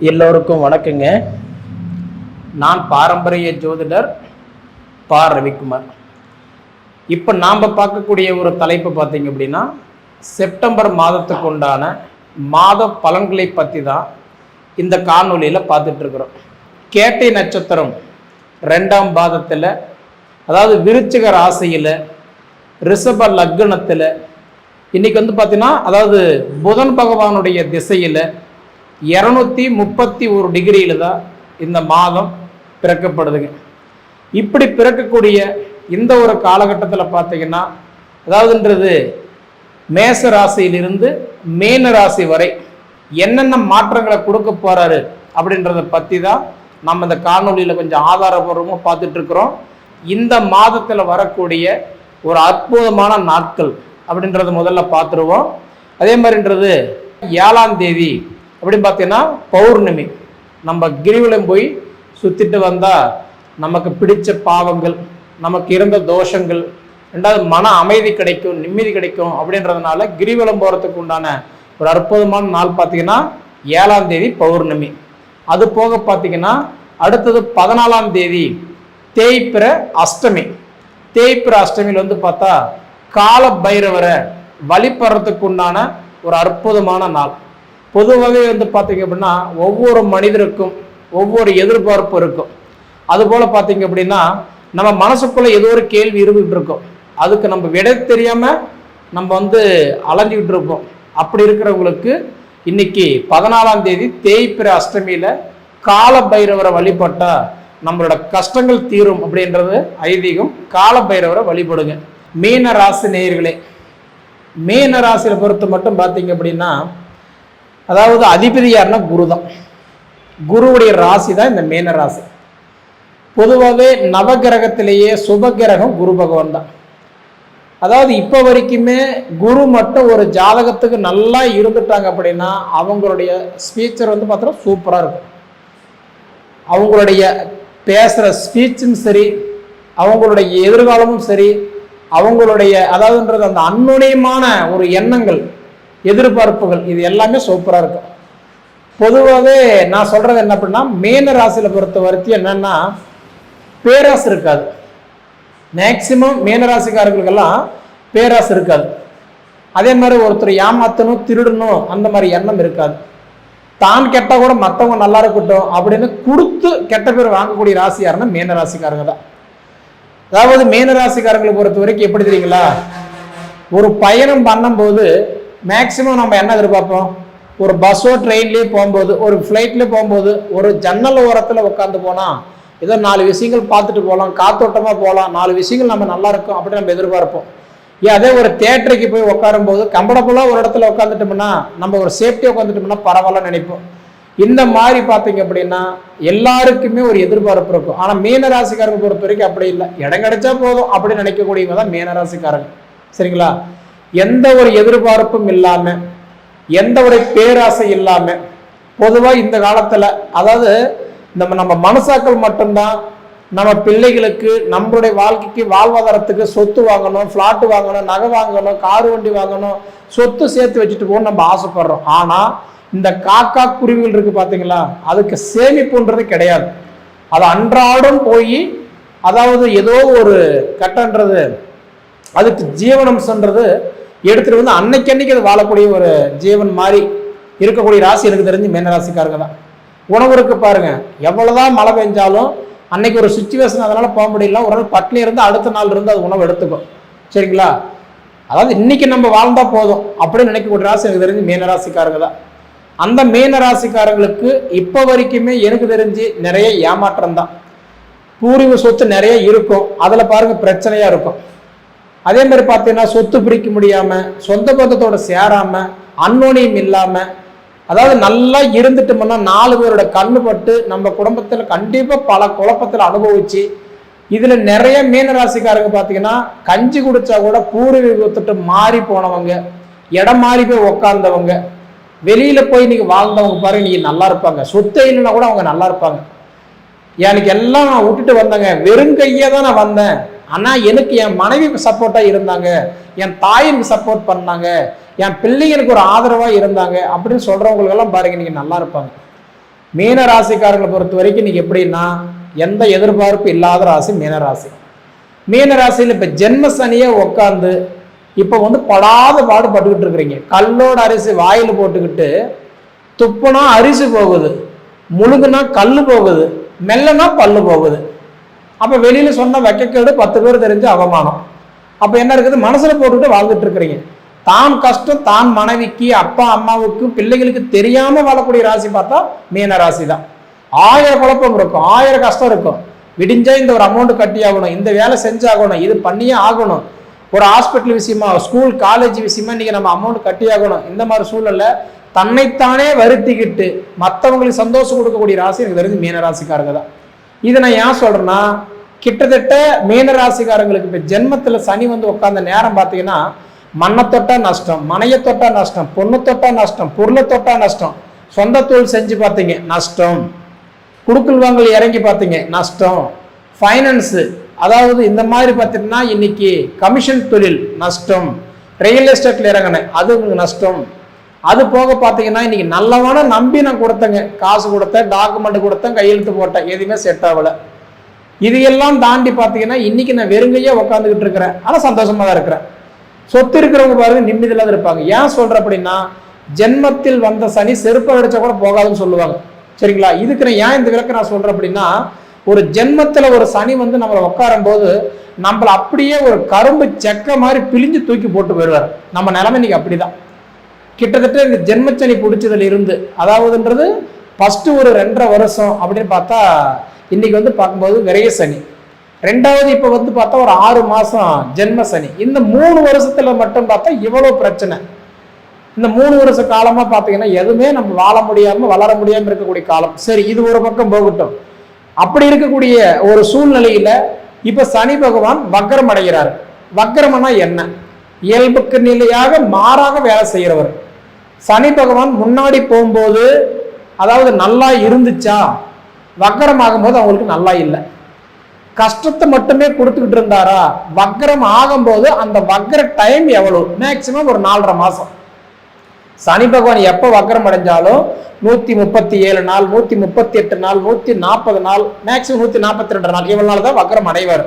எல்லோருக்கும் வணக்கங்க. நான் பாரம்பரிய ஜோதிடர் பா. ரவிக்குமார். இப்போ நாம் பார்க்கக்கூடிய ஒரு தலைப்பு பார்த்தீங்க அப்படின்னா செப்டம்பர் மாதத்துக்கு உண்டான மாத பலன்களை பற்றி தான் இந்த காணொளியில் பார்த்துட்ருக்குறோம் கேட்டை நட்சத்திரம் ரெண்டாம் பாதத்தில் அதாவது விருச்சிக ராசியில் ரிஷப லக்னத்தில் இன்னைக்கு வந்து பார்த்தீங்கன்னா அதாவது புதன் பகவானுடைய திசையில் இரநூத்தி முப்பத்தி ஒரு டிகிரியில் தான் இந்த மாதம் பிறக்கப்படுதுங்க. இப்படி பிறக்கக்கூடிய இந்த ஒரு காலகட்டத்தில் பார்த்தீங்கன்னா அதாவதுன்றது மேச ராசியிலிருந்து மேன ராசி வரை என்னென்ன மாற்றங்களை கொடுக்க போகிறாரு அப்படின்றத பற்றி தான் நம்ம இந்த காணொளியில் கொஞ்சம் ஆதாரபூர்வமாக பார்த்துட்ருக்குறோம் இந்த மாதத்தில் வரக்கூடிய ஒரு அற்புதமான நாட்கள் அப்படின்றத முதல்ல பார்த்துருவோம். அதே மாதிரின்றது ஏழாம் தேதி அப்படின்னு பார்த்தீங்கன்னா பௌர்ணமி. நம்ம கிரிவலம் போய் சுற்றிட்டு வந்தால் நமக்கு பிடிச்ச பாவங்கள் நமக்கு இருந்த தோஷங்கள் ரெண்டாவது மன அமைதி கிடைக்கும் நிம்மதி கிடைக்கும் அப்படின்றதுனால கிரிவலம் போகிறதுக்கு உண்டான ஒரு அற்புதமான நாள் பார்த்தீங்கன்னா ஏழாம் தேதி பௌர்ணமி. அது போக பார்த்தீங்கன்னா அடுத்தது பதினாலாம் தேதி தேய்பிற அஷ்டமி. தேய்பிற அஷ்டமியில் வந்து பார்த்தா கால பைரவரை வழிபடுறதுக்கு உண்டான ஒரு அற்புதமான நாள். பொதுவாகவே வந்து பார்த்தீங்க அப்படின்னா ஒவ்வொரு மனிதருக்கும் ஒவ்வொரு எதிர்பார்ப்பு இருக்கும். அதுபோல் பார்த்தீங்க அப்படின்னா நம்ம மனசுக்குள்ளே ஏதோ ஒரு கேள்வி இருந்துகிட்டு இருக்கும். அதுக்கு நம்ம விட தெரியாமல் நம்ம வந்து அலைஞ்சிக்கிட்டு இருப்போம். அப்படி இருக்கிறவங்களுக்கு இன்னைக்கு பதினாலாம் தேதி தேய்பிற அஷ்டமியில் கால பைரவரை வழிபட்டால் நம்மளோட கஷ்டங்கள் தீரும் அப்படின்றது ஐதீகம். கால பைரவரை வழிபடுங்க. மீன ராசி நேயர்களே மீன ராசியில் பொறுத்து மட்டும் பார்த்தீங்க அப்படின்னா அதாவது அதிபதி யாருன்னா குரு தான் குருவுடைய ராசி தான் இந்த மீன ராசி. பொதுவாகவே நவகிரகத்திலேயே சுபகிரகம் குரு பகவான் தான். அதாவது இப்போ வரைக்குமே குரு மட்டும் ஒரு ஜாதகத்துக்கு நல்லா இருந்துட்டாங்க அப்படின்னா அவங்களுடைய ஸ்பீச்சர் வந்து பார்த்தோன்னா சூப்பராக இருக்கும். அவங்களுடைய பேசுகிற ஸ்பீச்சும் சரி அவங்களுடைய எதிர்காலமும் சரி அவங்களுடைய அதாவதுன்றது அந்த அன்னுணியமான ஒரு எண்ணங்கள் எதிர்பார்ப்புகள் இது எல்லாமே சூப்பராக இருக்கும். பொதுவாகவே நான் சொல்கிறது என்ன அப்படின்னா மீன ராசியில் பொறுத்த வரைக்கும் என்னென்னா பேராசு இருக்காது. மேக்சிமம் மீனராசிக்காரர்களுக்கெல்லாம் பேராசு இருக்காது. அதே மாதிரி ஒருத்தர் ஏமாத்தணும் திருடணும் அந்த மாதிரி எண்ணம் இருக்காது. தான் கெட்டால் கூட மற்றவங்க நல்லா இருக்கட்டும் அப்படின்னு கொடுத்து கெட்ட பேர் வாங்கக்கூடிய ராசி யாருன்னா மீனராசிக்காரங்க தான். அதாவது மீனராசிக்காரங்களை பொறுத்த வரைக்கும் எப்படி தெரியுங்களா? ஒரு பயணம் பண்ணும்போது மேக்சிமம் நம்ம என்ன எதிர்பார்ப்போம்? ஒரு பஸ்ஸோ ட்ரெயின்லேயே போகும்போது ஒரு ஃப்ளைட்லேயே போகும்போது ஒரு ஜன்னல் ஓரத்தில் உட்காந்து போனால் ஏதோ நாலு விஷயங்கள் பார்த்துட்டு போகலாம் காத்தோட்டமாக போகலாம் நாலு விஷயங்கள் நம்ம நல்லா இருக்கும் அப்படின்னு நம்ம எதிர்பார்ப்போம். ஏன் அதே ஒரு தேட்டருக்கு போய் உட்காரும்போது கம்ஃபர்டபுளாக ஒரு இடத்துல உட்காந்துட்டோம்னா நம்ம ஒரு சேஃப்டியாக உட்காந்துட்டோம்னா பரவாயில்ல நினைப்போம். இந்த மாதிரி பார்த்தீங்க அப்படின்னா எல்லாருக்குமே ஒரு எதிர்பார்ப்பு இருக்கும். ஆனால் மீனராசிக்காரங்க பொறுத்த வரைக்கும் அப்படி இல்லை. இடம் கிடைச்சா போதும் அப்படின்னு நினைக்கக்கூடியவங்க தான் மீனராசிக்காரங்க. சரிங்களா? எந்த ஒரு எதிர்பார்ப்பும் இல்லாமல் எந்த ஒரு பேராசை இல்லாமல் பொதுவாக இந்த காலத்தில் அதாவது நம்ம நம்ம மனசாக்கள் மட்டும்தான் நம்ம பிள்ளைகளுக்கு நம்மளுடைய வாழ்க்கைக்கு வாழ்வாதாரத்துக்கு சொத்து வாங்கணும் ஃப்ளாட்டு வாங்கணும் நகை வாங்கணும் கார் வண்டி வாங்கணும் சொத்து சேர்த்து வச்சுட்டு போகணும் நம்ம ஆசைப்படுறோம். ஆனால் இந்த காக்கா குருவிகள் இருக்கு பார்த்தீங்களா அதுக்கு சேமிப்புன்றது கிடையாது. அது அன்றாடம் போய் அதாவது ஏதோ ஒரு கட்டன்றது அதுக்கு ஜீவனம்சன்றது எடுத்துட்டு வந்து அன்னைக்கு அன்னைக்கு அது வாழக்கூடிய ஒரு ஜீவன் மாதிரி இருக்கக்கூடிய ராசி எனக்கு தெரிஞ்சு மீன ராசிக்காரங்க தான். உணவு இருக்கு பாருங்க. எவ்வளவுதான் மழை பெஞ்சாலும் அன்னைக்கு ஒரு சுச்சுவேஷன் அதனால போக முடியல. ஒரு நாள் பட்னி இருந்து அடுத்த நாள் இருந்து அது உணவு எடுத்துக்கும். சரிங்களா? அதாவது இன்னைக்கு நம்ம வாழ்ந்தா போதும் அப்படின்னு நினைக்கக்கூடிய ராசி எனக்கு தெரிஞ்சு மீன ராசிக்காரங்க தான். அந்த மீன ராசிக்காரங்களுக்கு இப்போ வரைக்குமே எனக்கு தெரிஞ்சு நிறைய ஏமாற்றம் தான். பூர்வீக சொத்து நிறைய இருக்கும். அதில் பாருங்க பிரச்சனையா இருக்கும். அதே மாதிரி பார்த்தீங்கன்னா சொத்து பிரிக்க முடியாம சொந்த பந்தத்தோட சேராம அன்னோனியம் இல்லாம அதாவது நல்லா இருந்துட்டோம்னா நாலு பேரோட கண்ணு பட்டு நம்ம குடும்பத்தில் கண்டிப்பாக பல குழப்பத்தில் அனுபவிச்சு இதில் நிறைய மீனராசிக்காரங்க பார்த்தீங்கன்னா கஞ்சி குடிச்சா கூட பூர்வீகத்துட்டு மாறி போனவங்க இடம் மாறி போய் உக்காந்தவங்க வெளியில் போய் இன்னைக்கு வாழ்ந்தவங்க பாருங்க இன்னைக்கு நல்லா இருப்பாங்க. சொத்தை இல்லைன்னா கூட அவங்க நல்லா இருப்பாங்க. எனக்கு எல்லாம் நான் விட்டுட்டு வந்தேங்க. வெறும் கையே தான் நான் வந்தேன். ஆனால் எனக்கு என் மனைவி சப்போர்ட்டாக இருந்தாங்க. என் தாய் சப்போர்ட் பண்ணாங்க. என் பிள்ளைங்களுக்கு ஒரு ஆதரவாக இருந்தாங்க அப்படின்னு சொல்கிறவங்களுக்கெல்லாம் பாருங்க நீங்கள் நல்லா இருப்பாங்க. மீன ராசிக்காரங்களை பொறுத்த வரைக்கும் நீங்கள் எப்படின்னா எந்த எதிர்பார்ப்பு இல்லாத ராசி மீன ராசி. மீன ராசியில் இப்போ ஜென்ம சனியே உட்காந்து இப்போ வந்து படாத பாடுபட்டுக்கிட்டு இருக்கிறீங்க. கல்லோட அரிசி வாயில் போட்டுக்கிட்டு துப்புனா அரிசி போகுது. முழுங்குனா கல் போகுது. மெல்லனா பல்லு போகுது. அப்போ வெளியில் சொன்ன வைக்கக்கேடு பத்து பேர் தெரிஞ்சு அவமானம். அப்போ என்ன இருக்குது? மனசில் போட்டுக்கிட்டு வாழ்ந்துட்டு இருக்கிறீங்க. தான் கஷ்டம் தான் மனைவிக்கு அப்பா அம்மாவுக்கு பிள்ளைகளுக்கு தெரியாமல் வாழக்கூடிய ராசி பார்த்தா மீன ராசி தான் ஆயிரம் குழப்பம் இருக்கும் ஆயிரம் கஷ்டம் இருக்கும். விடிஞ்சா இந்த ஒரு அமௌண்ட் கட்டி ஆகணும் இந்த வேலை செஞ்சாகணும் இது பண்ணியே ஆகணும். ஒரு ஹாஸ்பிட்டல் விஷயமா ஸ்கூல் காலேஜ் விஷயமா இன்னைக்கு நம்ம அமௌண்ட் கட்டி ஆகணும். இந்த மாதிரி சூழலில் தன்னைத்தானே வருத்திக்கிட்டு மற்றவங்களுக்கு சந்தோஷம் கொடுக்கக்கூடிய ராசி எனக்கு தெரிஞ்சு மீன ராசிக்காரங்க தான். இதை நான் ஏன் சொல்றேன்னா கிட்டத்தட்ட மீனராசிக்காரங்களுக்கு இப்போ ஜென்மத்தில் சனி வந்து உட்காந்த நேரம் பார்த்தீங்கன்னா மண்ணை தொட்டா நஷ்டம் மனையை தொட்டா நஷ்டம் பொண்ணு தொட்டா நஷ்டம் பொருளை தொட்டா நஷ்டம் சொந்த தொழில் செஞ்சு பார்த்தீங்க நஷ்டம். குடுக்கல் வாங்கல் இறங்கி பார்த்தீங்க நஷ்டம். ஃபைனான்ஸு அதாவது இந்த மாதிரி பார்த்தீங்கன்னா இன்னைக்கு கமிஷன் தொழில் நஷ்டம். ரியல் எஸ்டேட்டில் இறங்கினேன் அது உங்களுக்கு நஷ்டம். அது போக பார்த்தீங்கன்னா இன்னைக்கு நல்லவன நம்பி நான் கொடுத்தேங்க. காசு கொடுத்தேன் டாக்குமெண்ட் கொடுத்தேன் கையெழுத்து போட்டேன். எதுவுமே செட் ஆகல. இதையெல்லாம் தாண்டி பார்த்தீங்கன்னா இன்னைக்கு நான் வெறுங்கையே உட்காந்துக்கிட்டு இருக்கிறேன். ஆனால் சந்தோஷமாக தான் இருக்கிறேன். சொத்து இருக்கிறவங்க பாருங்க நிம்மதியில் தான் இருப்பாங்க. ஏன் சொல்கிற அப்படின்னா ஜென்மத்தில் வந்த சனி செருப்பை அடிச்சா கூட போகாதுன்னு சொல்லுவாங்க. சரிங்களா? இதுக்கு நான் ஏன் இந்த விளக்க நான் சொல்கிறேன் அப்படின்னா ஒரு ஜென்மத்தில் ஒரு சனி வந்து நம்மளை உட்காரும் போது நம்மளை அப்படியே ஒரு கரும்பு செக்க மாதிரி பிழிஞ்சு தூக்கி போட்டு போயிடுவார். நம்ம நிலைமை இன்னைக்கு அப்படிதான். கிட்டத்தட்ட இந்த ஜென்மச்சனி பிடிச்சதுல இருந்து. அதாவதுன்றது ஃபஸ்ட்டு ஒரு ரெண்டரை வருஷம் அப்படின்னு பார்த்தா இன்னைக்கு வந்து பார்க்கும்போது விரைய சனி. ரெண்டாவது இப்போ வந்து பார்த்தா ஒரு ஆறு மாதம் ஜென்ம சனி. இந்த மூணு வருஷத்தில் மட்டும் பார்த்தா இவ்வளோ பிரச்சனை. இந்த மூணு வருஷ காலமாக பார்த்தீங்கன்னா எதுவுமே நம்ம வாழ முடியாமல் வளர முடியாமல் இருக்கக்கூடிய காலம். சரி இது ஒரு பக்கம் போகட்டும். அப்படி இருக்கக்கூடிய ஒரு சூழ்நிலையில் இப்போ சனி பகவான் வக்கரம் அடைகிறார். வக்கரம்னா என்ன? இயல்புக்கு நிலையாக மாறாக வேலை செய்கிறவர். சனி பகவான் முன்னாடி போகும்போது அதாவது நல்லா இருந்துச்சா? வக்கரம் ஆகும்போது அவங்களுக்கு நல்லா இல்லை. கஷ்டத்தை மட்டுமே கொடுத்துக்கிட்டு இருந்தாரா? வக்கரம் ஆகும்போது அந்த வக்கர டைம் எவ்வளவு? மேக்சிமம் ஒரு நாலரை மாசம். சனி பகவான் எப்போ வக்கரம் அடைஞ்சாலும் நூத்தி முப்பத்தி ஏழு நாள் நூத்தி முப்பத்தி எட்டு நாள் நூத்தி நாற்பது நாள் மேக்சிமம் நூத்தி நாற்பத்தி ரெண்டு நாள். இவ்வளவு நாள் தான் வக்கரம் அடைவார்.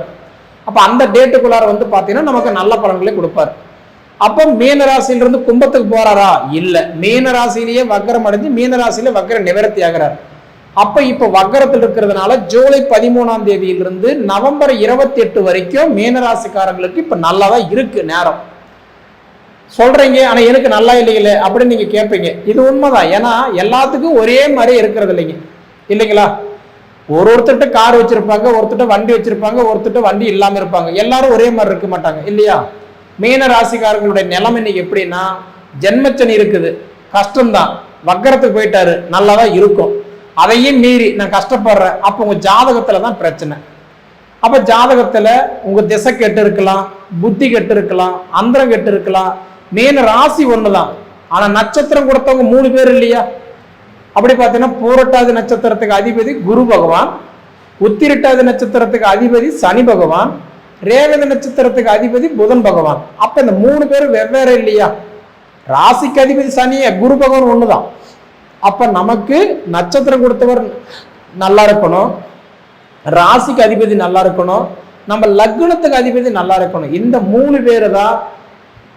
அப்ப அந்த டேட்டுக்குள்ளார வந்து பாத்தீங்கன்னா நமக்கு நல்ல பலன்களை கொடுப்பாரு. அப்போ மீனராசியிலிருந்து கும்பத்துக்கு போறாரா? இல்ல. மீனராசிலேயே வக்கரம் அடைஞ்சு மீனராசியில வக்கர நிவர்த்தி ஆகிறார். அப்ப இப்ப வக்கரத்தில் இருக்கிறதுனால ஜூலை பதிமூணாம் தேதியிலிருந்து நவம்பர் இருபத்தி எட்டு வரைக்கும் மீனராசிக்காரங்களுக்கு இப்போ இப்ப நல்லாதான் இருக்கு நேரம். சொல்றீங்க ஆனா எனக்கு நல்லா இல்லைங்களே அப்படின்னு நீங்க கேட்பீங்க இது உண்மைதான். ஏன்னா எல்லாத்துக்கும் ஒரே மாதிரி இருக்கிறது இல்லைங்க. இல்லைங்களா? ஒரு ஒருத்தர்கிட்ட கார் வச்சிருப்பாங்க ஒருத்தர்கிட்ட வண்டி வச்சிருப்பாங்க ஒருத்தர்கிட்ட வண்டி இல்லாம இருப்பாங்க. எல்லாரும் ஒரே மாதிரி இருக்க மாட்டாங்க. இல்லையா? மீன ராசிக்காரங்களுடைய நிலைமை இன்னைக்கு எப்படின்னா ஜென்மச்சனி இருக்குது. கஷ்டம்தான். வக்கரத்துக்கு போயிட்டாரு. நல்லா தான் இருக்கும். அதையும் மீறி நான் கஷ்டப்படுறேன். அப்போ உங்க ஜாதகத்துல தான் பிரச்சனை. அப்போ ஜாதகத்தில் உங்கள் திசை கெட்டு இருக்கலாம் புத்தி கெட்டு இருக்கலாம் அந்தரம் கெட்டு இருக்கலாம். மீன ராசி ஒன்று தான் ஆனால் நட்சத்திரம் கொடுத்தவங்க மூணு பேர் இல்லையா? அப்படி பார்த்தீங்கன்னா பூரட்டாதி நட்சத்திரத்துக்கு அதிபதி குரு பகவான் உத்திரட்டாதி நட்சத்திரத்துக்கு அதிபதி சனி பகவான் ரேவதி நட்சத்திரத்துக்கு அதிபதி புதன் பகவான். அப்ப இந்த மூணு பேரும் வெவ்வேறு இல்லையா? ராசிக்கு அதிபதி சனிய குரு பகவான் ஒண்ணுதான். அப்ப நமக்கு நட்சத்திரம் கொடுத்தவர் நல்லா இருக்கணும். ராசிக்கு அதிபதி நல்லா இருக்கணும். நம்ம லக்னத்துக்கு அதிபதி நல்லா இருக்கணும். இந்த மூணு பேர் தான்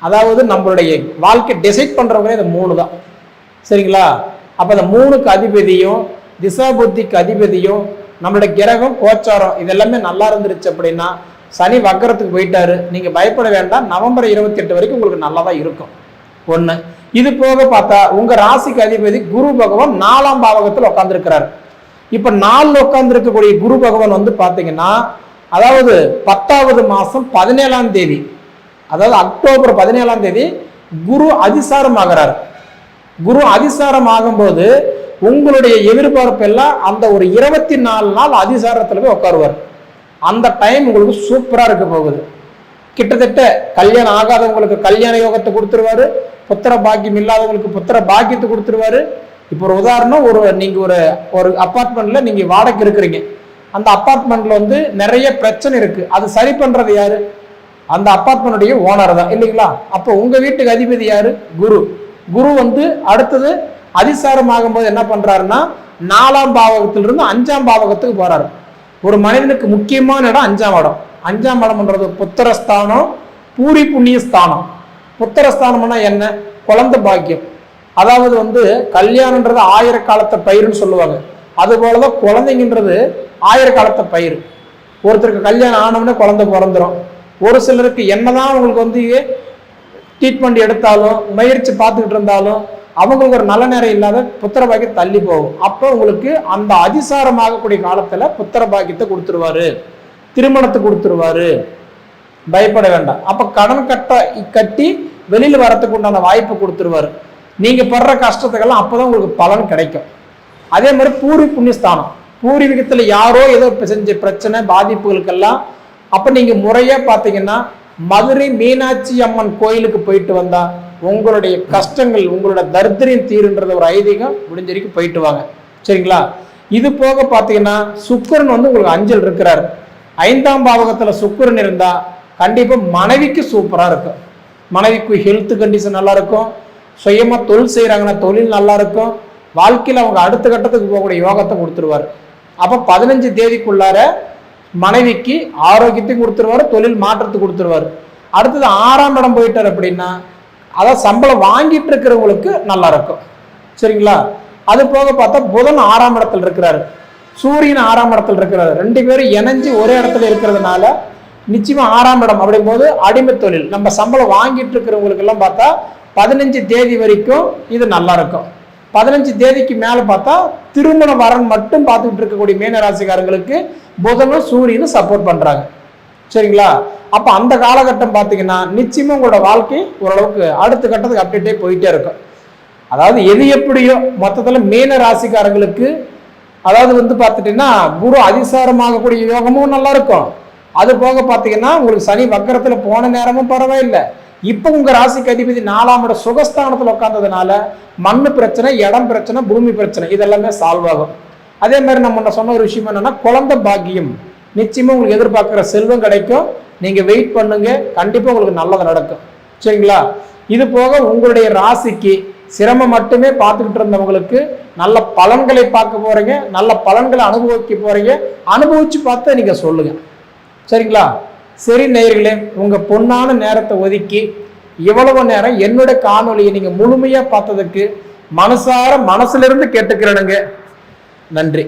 அதாவது நம்மளுடைய வாழ்க்கை டிசைட் பண்றவங்க இந்த மூணு தான். சரிங்களா? அப்ப இந்த மூணுக்கு அதிபதியும் திசா புத்திக்கு அதிபதியும் நம்மளுடைய கிரகம் கோச்சாரம் இதெல்லாமே நல்லா இருந்துருச்சு அப்படின்னா சனி வக்கரத்துக்கு போயிட்டாரு. நீங்க பயப்பட வேண்டாம். நவம்பர் இருபத்தி எட்டு வரைக்கும் உங்களுக்கு நல்லா தான் இருக்கும். ஒண்ணு. இது போக பார்த்தா உங்க ராசிக்கு அதிபதி குரு பகவான் நாலாம் பாவகத்தில் உட்காந்துருக்கிறார் இப்ப நாலுல உட்காந்துருக்கக்கூடிய குரு பகவான் வந்து பாத்தீங்கன்னா அதாவது பத்தாவது மாசம் பதினேழாம் தேதி அதாவது அக்டோபர் பதினேழாம் தேதி குரு அதிசாரம் ஆகிறார் குரு அதிசாரம் ஆகும்போது உங்களுடைய எதிர்பார்ப்பெல்லாம் அந்த ஒரு இருபத்தி நாலு நாள் அதிசாரத்தில் போய் உட்காருவார். அந்த டைம் உங்களுக்கு சூப்பராக இருக்க போகுது. கிட்டத்தட்ட கல்யாணம் ஆகாதவங்களுக்கு கல்யாண யோகத்தை கொடுத்துருவாரு. புத்திர பாக்கியம் இல்லாதவங்களுக்கு புத்திர பாக்கியத்தை கொடுத்துருவாரு. இப்போ ஒரு உதாரணம் ஒரு நீங்கள் ஒரு ஒரு அப்பார்ட்மெண்ட்ல நீங்கள் வாடகை இருக்கிறீங்க. அந்த அப்பார்ட்மெண்ட்ல வந்து நிறைய பிரச்சனை இருக்கு. அது சரி பண்றது யாரு? அந்த அப்பார்ட்மெண்ட்டுடைய ஓனர் தான் இல்லைங்களா? அப்போ உங்க வீட்டுக்கு அதிபதி யாரு? குரு. குரு வந்து அடுத்தது அதிசாரம் ஆகும்போது என்ன பண்றாருன்னா நாலாம் பாவகத்திலிருந்து அஞ்சாம் பாவகத்துக்கு போறாரு. ஒரு மனிதனுக்கு முக்கியமான இடம் அஞ்சாம் இடம். அஞ்சாம் இடம்ன்றது புத்திரஸ்தானம் பூரி புண்ணிய ஸ்தானம். புத்திரஸ்தானம்னா என்ன? குழந்தை பாக்கியம். அதாவது வந்து கல்யாணன்றது ஆயிர காலத்தை பயிருன்னு சொல்லுவாங்க. அது போலதான் குழந்தைங்கன்றது ஆயிர காலத்தை பயிர். ஒருத்தருக்கு கல்யாணம் ஆனவுடனே குழந்தை பிறந்துரும். ஒரு சிலருக்கு என்னதான் அவங்களுக்கு வந்து ட்ரீட்மெண்ட் எடுத்தாலும் முயற்சி பார்த்துக்கிட்டு இருந்தாலும் அவங்களுக்கு ஒரு நல்ல நேரம் இல்லாத புத்திர பாக்கியம் தள்ளி போகும். அப்போ உங்களுக்கு அந்த அதிசாரமாகக்கூடிய காலத்தில் புத்திர பாக்கியத்தை கொடுத்துருவாரு. திருமணத்தை கொடுத்துருவாரு. பயப்பட வேண்டாம். அப்போ கடன் கட்ட கட்டி வெளியில் வரத்துக்கு உண்டான வாய்ப்பு கொடுத்துருவாரு. நீங்கள் படுற கஷ்டத்துக்கெல்லாம் அப்போ தான் உங்களுக்கு பலன் கிடைக்கும். அதே மாதிரி பூரி புண்ணியஸ்தானம். பூர்வீகத்தில் யாரோ ஏதோ செஞ்ச பிரச்சனை பாதிப்புகளுக்கெல்லாம் அப்போ நீங்கள் முறையாக பார்த்தீங்கன்னா மதுரை மீனாட்சி அம்மன் கோயிலுக்கு போயிட்டு வந்தால் உங்களுடைய கஷ்டங்கள் உங்களோட தரித்திரியம் தீருன்றது ஒரு ஐதீகம் முடிஞ்ச வரைக்கும் போயிட்டு வாங்க. சரிங்களா? இது போக பார்த்தீங்கன்னா சுக்கரன் வந்து உங்களுக்கு அஞ்சல் இருக்கிறார். ஐந்தாம் பாவகத்தில் சுக்கரன் இருந்தால் கண்டிப்பாக மனைவிக்கு சூப்பராக இருக்கும். மனைவிக்கு ஹெல்த் கண்டிஷன் நல்லா இருக்கும் சுயமாக தொழில் செய்கிறாங்கன்னா தொழில் நல்லா இருக்கும் வாழ்க்கையில் அவங்க அடுத்த கட்டத்துக்கு போகக்கூடிய யோகத்தை கொடுத்துருவாரு. அப்போ பதினஞ்சு தேதிக்குள்ளார மனைவிக்கு ஆரோக்கியத்தையும் கொடுத்துருவாரு தொழில் மாற்றத்தை கொடுத்துருவாரு. அடுத்தது ஆறாம் இடம் போயிட்டார் அப்படின்னா அதான் சம்பளம் வாங்கிட்டு இருக்கிறவங்களுக்கு நல்லா இருக்கும். சரிங்களா? அது போக பார்த்தா புதன் ஆறாம் இடத்துல இருக்கிறாரு. சூரியன் ஆறாம் இடத்துல இருக்கிறாரு. ரெண்டு பேரும் இணைஞ்சு ஒரே இடத்துல இருக்கிறதுனால நிச்சயமா ஆறாம் இடம் அப்படிங்கும்போது அடிமை தொழில். நம்ம சம்பளம் வாங்கிட்டு இருக்கிறவங்களுக்கு எல்லாம் பார்த்தா பதினஞ்சு தேதி வரைக்கும் இது நல்லா இருக்கும். பதினஞ்சு தேதிக்கு மேல பார்த்தா திருமண வரன் மட்டும் பார்த்துக்கிட்டு இருக்கக்கூடிய மீனராசிக்காரங்களுக்கு புதனும் சூரியனும் சப்போர்ட் பண்றாங்க. சரிங்களா? அப்போ அந்த காலகட்டம் பார்த்தீங்கன்னா நிச்சயமாக உங்களோட வாழ்க்கை ஓரளவுக்கு அடுத்த கட்டத்துக்கு அப்டேட்டே போயிட்டே இருக்கும். அதாவது எது எப்படியோ மொத்தத்தில் மீன ராசிக்காரங்களுக்கு அதாவது வந்து பார்த்துட்டீங்கன்னா குரு அதிசாரமாகக்கூடிய யோகமும் நல்லா இருக்கும். அது போக பார்த்தீங்கன்னா உங்களுக்கு சனி வக்கரத்தில் போன நேரமும் பரவாயில்லை. இப்போ உங்கள் ராசிக்கு அதிபதி நாலாம் இட சுகஸ்தானத்தில் உட்காந்ததுனால மண் பிரச்சனை இடம் பிரச்சனை பூமி பிரச்சனை இதெல்லாமே சால்வ் ஆகும். அதே மாதிரி நம்ம சொன்ன ஒரு விஷயம் என்னன்னா குழந்தை பாக்கியம். நிச்சயமா உங்களுக்கு எதிர்பார்க்குற செல்வம் கிடைக்கும். நீங்க வெயிட் பண்ணுங்க. கண்டிப்பா உங்களுக்கு நல்லது நடக்கும். சரிங்களா? இது போக உங்களுடைய ராசிக்கு சிரமம் மட்டுமே பார்த்துக்கிட்டு இருந்தவங்களுக்கு நல்ல பலன்களை பார்க்க போறீங்க. நல்ல பலன்களை அனுபவிக்க போறீங்க. அனுபவிச்சு பார்த்து நீங்க சொல்லுங்க. சரிங்களா? சரி நேயர்களே உங்க பொன்னான நேரத்தை ஒதுக்கி இவ்வளவு நேரம் என்னோட காணொலியை நீங்க முழுமையா பார்த்ததுக்கு மனசார மனசுல இருந்து கேட்டுக்கிறேனுங்க. நன்றி.